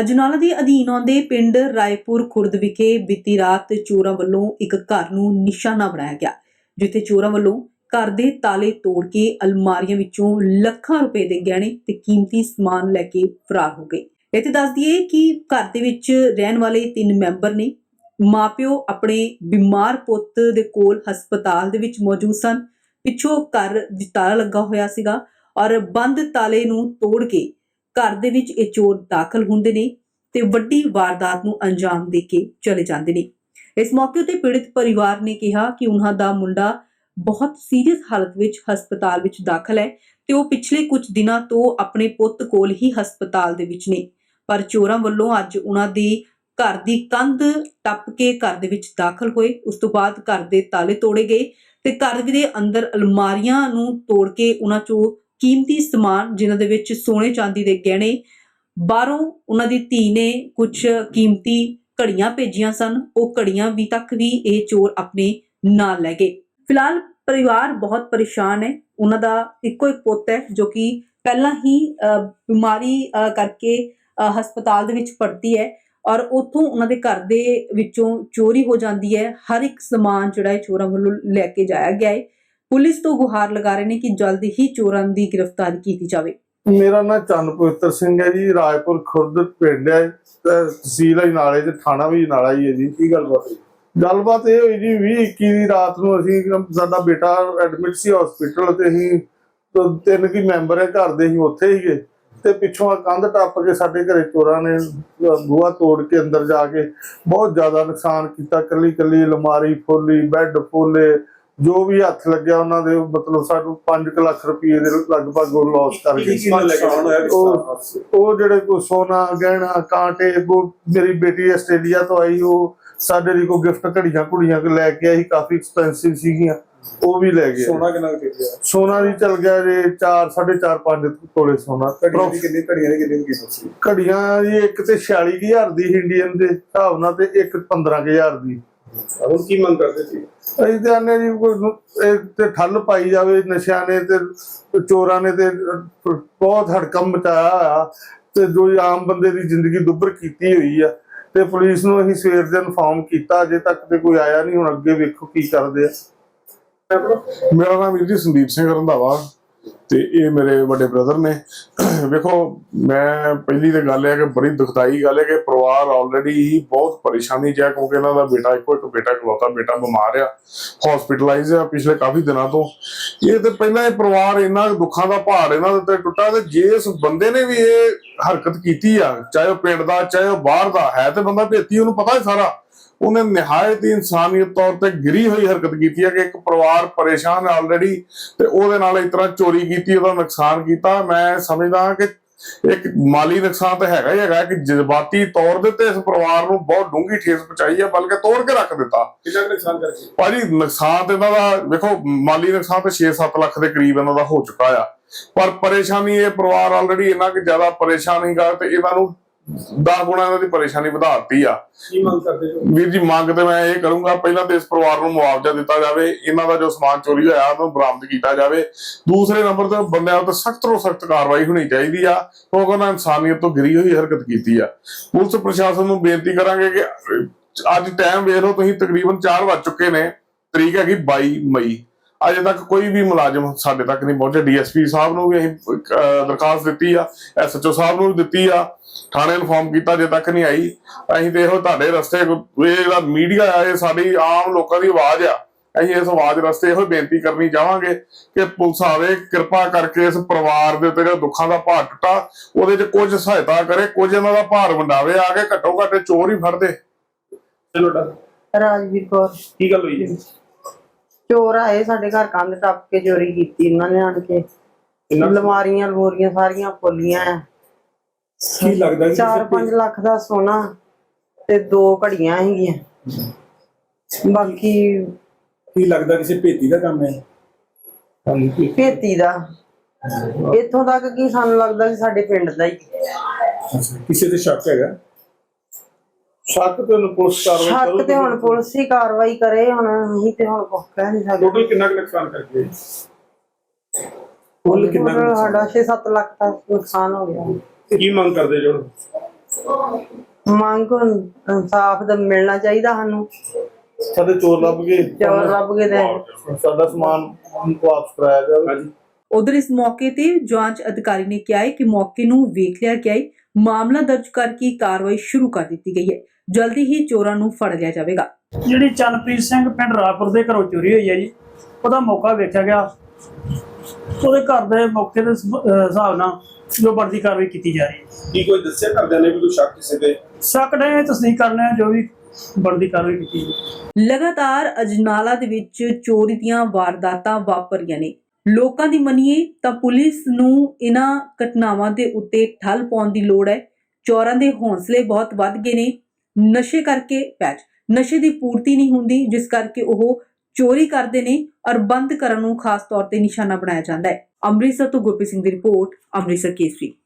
ਅਜਨਾਲਾ ਦੇ ਅਧੀਨ ਆਉਂਦੇ ਪਿੰਡ ਰਾਏਪੁਰ ਖੁਰਦ ਵਿਖੇ ਬੀਤੀ ਰਾਤ ਚੋਰਾਂ ਵੱਲੋਂ ਇੱਕ ਘਰ ਨੂੰ ਨਿਸ਼ਾਨਾ ਬਣਾਇਆ ਗਿਆ, ਜਿੱਥੇ ਚੋਰਾਂ ਵੱਲੋਂ ਘਰ ਦੇ ਤਾਲੇ ਤੋੜ ਕੇ ਅਲਮਾਰੀਆਂ ਵਿੱਚੋਂ ਲੱਖਾਂ ਰੁਪਏ ਦੇ ਗਹਿਣੇ ਤੇ ਕੀਮਤੀ ਸਮਾਨ ਲੈ ਕੇ ਫਰਾਰ ਹੋ ਗਏ। ਇੱਥੇ ਦੱਸ ਦਈਏ ਕਿ ਘਰ ਦੇ ਵਿੱਚ ਰਹਿਣ ਵਾਲੇ ਤਿੰਨ ਮੈਂਬਰ ਨੇ ਮਾਪਿਓ ਆਪਣੇ ਬਿਮਾਰ ਪੁੱਤ ਦੇ ਕੋਲ ਹਸਪਤਾਲ ਦੇ ਵਿੱਚ ਮੌਜੂਦ ਸਨ। ਪਿੱਛੋਂ ਘਰ ਦੀ ਤਾਲਾ ਲੱਗਾ ਹੋਇਆ ਸੀਗਾ ਔਰ ਬੰਦ ਤਾਲੇ ਨੂੰ ਤੋੜ ਕੇ ਘਰ ਦੇ ਵਿੱਚ ਇਹ ਚੋਰ ਦਾਖਲ ਹੁੰਦੇ ਨੇ ਤੇ ਵੱਡੀ ਵਾਰਦਾਤ ਨੂੰ ਅੰਜਾਮ ਦੇ ਕੇ ਚਲੇ ਜਾਂਦੇ ਨੇ। ਇਸ ਮੌਕੇ ਤੇ ਪੀੜਿਤ ਪਰਿਵਾਰ ਨੇ ਕਿਹਾ ਕਿ ਉਹਨਾਂ ਦਾ ਮੁੰਡਾ ਬਹੁਤ ਸੀਰੀਅਸ ਹਾਲਤ ਵਿੱਚ ਹਸਪਤਾਲ ਵਿੱਚ ਦਾਖਲ ਹੈ ਤੇ ਉਹ ਪਿਛਲੇ ਕੁਝ ਦਿਨਾਂ ਤੋਂ ਆਪਣੇ ਪੁੱਤ ਕੋਲ ਹੀ ਹਸਪਤਾਲ ਦੇ ਵਿੱਚ ਨੇ। ਪਰ ਚੋਰਾਂ ਵੱਲੋਂ ਅੱਜ ਉਹਨਾਂ ਦੀ ਘਰ ਦੀ ਕੰਧ ਟੱਪ ਕੇ ਘਰ ਦੇ ਵਿੱਚ ਦਾਖਲ ਹੋਏ। ਉਸ ਤੋਂ ਬਾਅਦ ਘਰ ਦੇ ਤਾਲੇ ਤੋੜੇ ਗਏ ਤੇ ਘਰ ਦੇ ਅੰਦਰ ਅਲਮਾਰੀਆਂ ਨੂੰ ਤੋੜ ਕੇ ਉਹਨਾਂ ਚੋਂ ਕੀਮਤੀ ਸਮਾਨ ਜਿਨ੍ਹਾਂ ਦੇ ਵਿੱਚ ਸੋਨੇ ਚਾਂਦੀ ਦੇ ਗਹਿਣੇ, ਬਾਹਰੋਂ ਉਹਨਾਂ ਦੀ ਧੀ ਨੇ ਕੁਝ ਕੀਮਤੀ ਘੜੀਆਂ ਭੇਜੀਆਂ ਸਨ। ਉਹ ਘੜੀਆਂ ਵੀ ਤੱਕ ਵੀ ਇਹ ਚੋਰ ਆਪਣੇ ਨਾਲ ਲੈ ਗਏ। ਫਿਲਹਾਲ ਪਰਿਵਾਰ ਬਹੁਤ ਪਰੇਸ਼ਾਨ ਹੈ। ਉਹਨਾਂ ਦਾ ਇੱਕੋ ਇੱਕ ਪੁੱਤ ਹੈ ਜੋ ਕਿ ਪਹਿਲਾਂ ਹੀ ਬਿਮਾਰੀ ਕਰਕੇ ਹਸਪਤਾਲ ਦੇ ਵਿੱਚ ਭਰਤੀ ਹੈ ਔਰ ਉੱਥੋਂ ਉਹਨਾਂ ਦੇ ਘਰ ਦੇ ਵਿੱਚੋਂ ਚੋਰੀ ਹੋ ਜਾਂਦੀ ਹੈ। ਹਰ ਇੱਕ ਸਮਾਨ ਜਿਹੜਾ ਹੈ ਚੋਰਾਂ ਵੱਲੋਂ ਲੈ ਕੇ ਜਾਇਆ ਗਿਆ ਹੈ। ਪੁਲਿਸ ਤੋਂ ਗੁਹਾਰ ਲਗਾ ਰਹੇ ਨੇ ਕਿ ਜਲਦੀ ਹੀ ਚੋਰਾਂ ਦੀ ਗ੍ਰਿਫਤਾਰੀ ਕੀਤੀ ਜਾਵੇ। ਮੇਰਾ ਨਾਮ ਚੰਨ ਪਵਿੱਤਰ ਸਿੰਘ ਹੈ ਜੀ ਰਾਏਪੁਰ ਖੁਰਦ ਪਿੰਡ ਹੈ। ਤਹਿਸੀਲ ਨਾਲੇ ਤੇ ਥਾਣਾ ਵੀ ਨਾਲਾ ਹੀ ਹੈ ਜੀ ਕੀ ਗੱਲਬਾਤ ਹੈ ਗੱਲਬਾਤ ਇਹ ਹੋਈ ਜੀ 21 ਦੀ ਰਾਤ ਨੂੰ ਅਸੀਂ ਸਾਡਾ ਬੇਟਾ ਐਡਮਿਟ ਸੀ ਹਸਪੀਟਲ ਤੇ ਅਸੀਂ ਤਿੰਨ ਕੀ ਮੈਂਬਰ ਹੈ ਘਰ ਦੇ ਅਸੀਂ ਉੱਥੇ ਹੀਗੇ ਤੇ ਪਿੱਛੋਂ ਕੰਧ ਟੱਪ ਕੇ ਸਾਡੇ ਘਰੇ ਚੋਰਾਂ ਨੇ ਅਹ, ਬੂਹਾ ਤੋੜ ਕੇ ਅੰਦਰ ਜਾ ਕੇ ਬਹੁਤ ਜ਼ਿਆਦਾ ਨੁਕਸਾਨ ਕੀਤਾ। ਕੱਲੀ ਕੱਲੀ ਅਲਮਾਰੀ ਫੋਲੀ ਬੈੱਡ ਫੋਲੇ ਜੋ ਵੀ ਹੱਥ ਲੱਗਿਆ ਉਹਨਾਂ ਦੇ ਮਤਲਬ ਸਾਨੂੰ 5 ਲੱਖ ਰੁਪਏ ਦੇ ਲਗਭਗ ਉਹ ਲਾਸ ਕਰ ਗਏ। ਉਹ ਜਿਹੜੇ ਕੋ ਸੋਨਾ ਗਹਿਣਾ ਕਾਂਟੇ ਉਹ ਮੇਰੀ ਬੇਟੀ ਆਸਟ੍ਰੇਲੀਆ ਤੋਂ ਆਈ ਉਹ ਸਾਡੇ ਲਈ ਕੋ ਗਿਫਟ ਘੜੀਆਂ ਕੁੜੀਆਂ ਕੋ ਲੈ ਕੇ ਆਈ ਕਾਫੀ ਐਕਸਪੈਂਸਿਵ ਸੀਗੀਆਂ ਉਹ ਵੀ ਲੈ ਗਏ। ਸੋਨਾ ਕਿੰਨਾ ਕੁ ਗਿਆ ਸੋਨਾ ਵੀ ਚਲ ਗਿਆ ਜੇ 4 4.5 5 ਤੋਲੇ ਸੋਨਾ। ਘੜੀਆਂ ਦੀ ਕਿੰਨੀ ਘੜੀਆਂ ਦੀ ਕਿੰਨੀ ਕੀਮਤ ਸੀ? ਘੜੀਆਂ ਜੀ ਇੱਕ ਤੇ 46000 ਦੀ ਇੰਡੀਅਨ ਦੇ ਹਿਸਾਬ ਨਾਲ ਤੇ ਇੱਕ 15000 ਦੀ। ਹੁਣ ਕੀ ਮੰਗ ਕਰਦੇ ਸੀ? ਅਸੀਂ ਤੇ ਆਨੇ ਜੀ ਕੋਈ ਨੂੰ- ਇਹ ਤੇ ਠੱਲ ਪਾਈ ਜਾਵੇ ਨਸ਼ਿਆਂ ਨੇ ਤੇ ਚੋਰਾਂ ਨੇ ਤੇ ਬਹੁਤ ਹੜਕੰਮ ਮਚਾਇਆ ਹੋਇਆ ਤੇ ਜੋ ਇਹ ਆਮ ਬੰਦੇ ਦੀ ਜ਼ਿੰਦਗੀ ਦੁੱਭਰ ਕੀਤੀ ਹੋਈ ਆ ਤੇ ਪੁਲਿਸ ਨੂੰ ਅਸੀਂ ਸਵੇਰ ਦੇ ਇਨਫਾਰਮ ਕੀਤਾ ਅਜੇ ਤੱਕ ਤੇ ਕੋਈ ਆਇਆ ਨਹੀਂ ਹੁਣ ਅੱਗੇ ਵੇਖੋ ਕੀ ਕਰਦੇ ਆ। ਮੇਰਾ ਨਾਮ ਵੀਰ ਜੀ ਸੰਦੀਪ ਸਿੰਘ ਰੰਧਾਵਾ। ਤੇ ਇਹ ਮੇਰੇ ਵੱਡੇ ਬ੍ਰਦਰ ਨੇ। ਵੇਖੋ, ਮੈਂ ਪਹਿਲੀ ਤੇ ਗੱਲ ਹੈ ਕਿ ਬੜੀ ਦੁਖਦਾਈ ਗੱਲ ਹੈ ਕਿ ਪਰਿਵਾਰ ਆਲਰੇਡੀ ਹੀ ਬਹੁਤ ਪਰੇਸ਼ਾਨੀ 'ਚ ਹੈ ਕਿਉਂਕਿ ਇਹਨਾਂ ਦਾ ਬੇਟਾ ਇੱਕੋ ਇੱਕ ਬੇਟਾ ਇਕਲੌਤਾ ਬੇਟਾ ਬਿਮਾਰ ਆ ਹਸਪੀਟਲਾਈਜ਼ ਆ ਪਿਛਲੇ ਕਾਫੀ ਦਿਨਾਂ ਤੋਂ। ਇਹ ਤੇ ਪਹਿਲਾਂ ਇਹ ਪਰਿਵਾਰ ਇੰਨਾ ਦੁੱਖਾਂ ਦਾ ਪਹਾੜ ਇਹਨਾਂ ਦੇ ਉੱਤੇ ਟੁੱਟਾ ਤੇ ਜੇ ਇਸ ਬੰਦੇ ਨੇ ਵੀ ਇਹ ਹਰਕਤ ਕੀਤੀ ਆ, ਚਾਹੇ ਉਹ ਪਿੰਡ ਦਾ, ਚਾਹੇ ਉਹ ਬਾਹਰ ਦਾ, ਹੈ ਤੇ ਬੰਦਾ ਭੇਤੀ, ਉਹਨੂੰ ਪਤਾ ਹੈ ਸਾਰਾ। ਉਹਨੇ ਨਿਹਾਇਤ ਹੀ ਇਨਸਾਨੀਅਤ ਤੌਰ ਤੇ ਗਿਰੀ ਹੋਈ ਹਰਕਤ ਕੀਤੀ ਹੈ ਕਿ ਇੱਕ ਪਰਿਵਾਰ ਪਰੇਸ਼ਾਨ ਹੈ ਆਲਰੇਡੀ ਤੇ ਉਹਦੇ ਨਾਲ ਇਸ ਤਰ੍ਹਾਂ ਚੋਰੀ ਕੀਤੀ ਉਹਦਾ ਨੁਕਸਾਨ ਕੀਤਾ। ਮੈਂ ਸਮਝਦਾ ਹਾਂ ਕਿ ਇੱਕ ਮਾਲੀ ਨੁਕਸਾਨ ਤਾਂ ਹੈਗਾ ਹੀ ਹੈਗਾ ਕਿ ਜਜ਼ਬਾਤੀ ਤੌਰ ਦੇ ਤੇ ਇਸ ਪਰਿਵਾਰ ਨੂੰ ਬਹੁਤ ਡੂੰਘੀ ਠੇਸ ਪਹੁੰਚਾਈ ਹੈ ਬਲਕਿ ਤੋੜ ਕੇ ਰੱਖ ਦਿੱਤਾ। ਕਿੰਨਾ ਕੁ ਨੁਕਸਾਨ ਕਰਕੇ? ਭਾਜੀ ਨੁਕਸਾਨ ਤੇ ਇਹਨਾਂ ਦਾ ਵੇਖੋ ਮਾਲੀ ਨੁਕਸਾਨ ਤੇ 6-7 ਲੱਖ ਦੇ ਕਰੀਬ ਇਹਨਾਂ ਦਾ ਹੋ ਚੁੱਕਾ ਆ। ਪਰ ਪਰੇਸ਼ਾਨੀ ਇਹ ਪਰਿਵਾਰ ਆਲਰੇਡੀ ਇੰਨਾ ਕਿ ਜ਼ਿਆਦਾ ਪਰੇਸ਼ਾਨ ਸੀਗਾ ਤੇ ਇਹਨਾਂ ਨੂੰ 10 ਗੁਣਾ ਇਹਨਾਂ ਦੀ ਪਰੇਸ਼ਾਨੀ ਵਧਾਤੀ ਆ। ਕੀ ਮੰਗ ਕਰਦੇ ਜੋ ਵੀਰ ਜੀ ਮੰਗ ਤੇ ਮੈਂ ਇਹ ਕਰੂੰਗਾ ਪਹਿਲਾਂ ਤੇ ਇਸ ਪਰਿਵਾਰ ਨੂੰ ਮੁਆਵਜ਼ਾ ਦਿੱਤਾ ਜਾਵੇ ਇਹਨਾਂ ਦਾ ਜੋ ਸਮਾਨ ਚੋਰੀ ਹੋਇਆ ਉਹਨੂੰ ਬਰਾਮਦ ਕੀਤਾ ਜਾਵੇ। ਦੂਸਰੇ ਨੰਬਰ ਤੇ ਬੰਦਿਆਂ ਉੱਤੇ ਸਖਤ ਤੋਂ ਸਖਤ ਕਾਰਵਾਈ ਹੋਣੀ ਚਾਹੀਦੀ ਆ ਕਿਉਂਕਿ ਉਹਨਾਂ ਇਨਸਾਨੀਅਤ ਤੋਂ ਗਿਰੀ ਹੋਈ ਹਰਕਤ ਕੀਤੀ ਆ। ਪੁਲਿਸ ਪ੍ਰਸ਼ਾਸਨ ਨੂੰ ਬੇਨਤੀ ਕਰਾਂਗੇ ਕਿ ਅੱਜ ਟਾਈਮ ਵੇਖ ਲਓ ਤੁਸੀਂ ਤਕਰੀਬਨ 4 ਵੱਜ ਚੁੱਕੇ ਨੇ ਤਰੀਕ ਹੈਗੀ 22 ਮਈ। ਅਜੇ ਤੱਕ ਕੋਈ ਵੀ ਮੁਲਾਜ਼ਮ ਸਾਡੇ ਤੱਕ ਨਹੀਂ ਪਹੁੰਚਿਆ। ਡੀਐਸਪੀ ਸਾਹਿਬ ਨੂੰ ਵੀ ਅਸੀਂ ਦਰਖਾਸਤ ਦਿੱਤੀ ਆ ਐਸਐਚਓ ਸਾਹਿਬ ਨੂੰ ਵੀ ਦਿੱਤੀ ਆ ਥਾਣੇ ਇਨਫੋਰਮ ਕੀਤਾ ਅਜੇ ਤੱਕ ਨਹੀਂ ਆਈ। ਅਸੀਂ ਤੇ ਇਹੋ ਤੁਹਾਡੇ ਰਸਤੇ ਇਹ ਜਿਹੜਾ ਮੀਡੀਆ ਆ ਇਹ ਸਾਡੀ ਆਮ ਲੋਕਾਂ ਦੀ ਆਵਾਜ਼ ਆ। ਅਸੀਂ ਇਸ ਆਵਾਜ਼ ਰਸਤੇ ਇਹੋ ਬੇਨਤੀ ਕਰਨੀ ਚਾਹਾਂਗੇ ਕਿ ਪੁਲਿਸ ਆਵੇ ਕਿਰਪਾ ਕਰਕੇ ਇਸ ਪਰਿਵਾਰ ਦੇ ਉੱਤੇ ਜਿਹੜਾ ਦੁੱਖਾਂ ਦਾ ਭਾਰ ਟੁੱਟਾ ਉਹਦੇ 'ਚ ਕੁਝ ਸਹਾਇਤਾ ਕਰੇ ਕੁਝ ਇਹਨਾਂ ਦਾ ਭਾਰ ਵੰਡਾਵੇ ਆ ਕੇ ਘੱਟੋ ਘੱਟ ਚੋਰ ਹੀ ਫੜਦੇ। ਚਲੋ ਡਾ ਰਾਜਵੀਰ ਕੌਰ। ਕੀ ਗੱਲ ਹੋਈ ਜੀ? ਚੋਰ ਆਏ ਸਾਡੇ ਘਰ ਕੰਧ ਟੱਪ ਕੇ ਚੋਰੀ ਕੀਤੀ ਇਹਨਾਂ ਨੇ ਆਣ ਕੇ। ਅਲਮਾਰੀਆਂ ਅਲਮੋਰੀਆਂ ਸਾਰੀਆਂ ਫੁੱਲੀਆਂ ਕੀ ਲੱਗਦਾ ਕਿ 4-5 ਲੱਖ ਦਾ ਸੋਨਾ ਤੇ ਦੋ ਘੜੀਆਂ ਹੈਗੀਆਂ। ਬਾਕੀ ਕੀ ਲੱਗਦਾ ਕਿਸੇ ਭੇਤੀ ਦਾ ਕੰਮ ਹੈ? ਭੇਤੀ ਦਾ। ਇੱਥੋਂ ਤੱਕ ਕਿ ਸਾਨੂੰ ਲੱਗਦਾ ਕਿ ਸਾਡੇ ਪਿੰਡ ਦਾ ਹੀ। ਕਿਸੇ ਤੇ ਸ਼ੱਕ ਹੈਗਾ? ਸ਼ੱਕ ਤੇ ਉਹਨੂੰ ਪੁਲਿਸ ਕਾਰਵਾਈ ਸ਼ੱਕ ਤੇ ਹੁਣ ਪੁਲਿਸ ਹੀ ਕਾਰਵਾਈ ਕਰੇ ਹੁਣ ਅਸੀਂ ਤੇ ਹੁਣ ਕੁਝ ਕਹਿ ਨਹੀਂ ਸਕਦੇ। ਟੋਟਲ ਕਿੰਨਾ ਕੁ ਨੁਕਸਾਨ ਕਰਕੇ ਕੁੱਲ ਕਿੰਨਾ ਕੁ ਟੋਟਲ ਨੁਕਸਾਨ? ਸਾਡਾ 6-7 ਲੱਖ ਦਾ ਨੁਕਸਾਨ ਹੋ ਗਿਆ। ਕੀ ਮੰਗ ਕਰਦੇ ਜੋ? ਮੰਗ ਹੁਣ ਇਨਸਾਫ ਦਾ ਮਿਲਣਾ ਚਾਹੀਦਾ ਸਾਨੂੰ। ਸਾਡੇ ਚੋਰ ਲੱਭ ਗਏ। ਚੋਰ ਲੱਭ ਕੇ ਦੇ ਸਾਡਾ ਸਮਾਨ ਵਾਪਸ ਕਰਾਇਆ ਜਾਵੇ। ਉਧਰ ਇਸ ਮੌਕੇ ਤੇ ਜਾਂਚ ਅਧਿਕਾਰੀ ਨੇ ਕਿਹਾ ਹੈ ਕਿ ਮੌਕੇ ਨੂੰ ਵੇਖ ਲਿਆ ਗਿਆ ਹੈ। ਮਾਮਲਾ ਦਰਜ ਕਰਕੇ ਕਾਰਵਾਈ ਸ਼ੁਰੂ ਕਰ ਦਿੱਤੀ ਗਈ ਹੈ। ਜਲਦੀ ਹੀ ਚੋਰਾਂ ਨੂੰ ਫੜ ਲਿਆ ਜਾਵੇਗਾ। ਜਿਹੜੀ ਚੰਨਪ੍ਰੀਤ ਸਿੰਘ ਪਿੰਡ ਰਾਪੁਰ ਦੇ ਘਰੋਂ ਚੋਰੀ ਹੋਈ ਹੈ ਜੀ ਉਹਦਾ ਮੌਕਾ ਵੇਖਿਆ ਗਿਆ। ਉਹਦੇ ਘਰ ਦੇ ਮੌਕੇ ਦੇ ਸਬ- ਅਹ ਹਿਸਾਬ ਨਾਲ ਜੋ ਬਣਦੀ ਕਾਰਵਾਈ ਕੀਤੀ ਜਾ ਰਹੀ ਹੈ। ਕੀ ਕੋਈ ਦੱਸਿਆ ਕਰਦਿਆਂ ਨੇ ਵੀ ਕੋਈ ਸ਼ੱਕ ਕਿਸੇ ਤੇ? ਸ਼ੱਕ ਨੇ ਤਸਦੀਕ ਕਰਨੇ ਆ ਜੋ ਵੀ ਬਣਦੀ ਕਾਰਵਾਈ ਕੀਤੀ ਜਾਵੇ। ਲਗਾਤਾਰ ਅਜਨਾਲਾ ਦੇ ਵਿੱਚ ਚੋਰੀ ਦੀਆਂ ਵਾਰਦਾਤਾਂ ਵਾਪਰੀਆਂ ਨੇ। ਲੋਕਾਂ ਦੀ ਮੰਨੀਏ ਤਾਂ ਪੁਲਿਸ ਨੂੰ ਇਹਨਾਂ ਘਟਨਾਵਾਂ ਦੇ ਉੱਤੇ ਠੱਲ ਪਾਉਣ ਦੀ ਲੋੜ ਹੈ। ਚੋਰਾਂ ਦੇ ਹੌਸਲੇ ਬਹੁਤ ਵੱਧ ਗਏ ਨੇ। ਨਸ਼ੇ ਕਰਕੇ ਪੈਚ। ਨਸ਼ੇ ਦੀ ਪੂਰਤੀ ਨਹੀਂ ਹੁੰਦੀ, ਜਿਸ ਕਰਕੇ ਉਹ ਚੋਰੀ ਕਰਦੇ ਨੇ ਔਰ ਬੰਦ ਕਰਨ ਨੂੰ ਖਾਸ ਤੌਰ ਤੇ ਨਿਸ਼ਾਨਾ ਬਣਾਇਆ ਜਾਂਦਾ ਹੈ। ਅੰਮ੍ਰਿਤਸਰ ਤੋਂ ਗੁਰਪ੍ਰੀਤ ਸਿੰਘ ਦੀ ਰਿਪੋਰਟ, ਅੰਮ੍ਰਿਤਸਰ ਕੇਸਰੀ।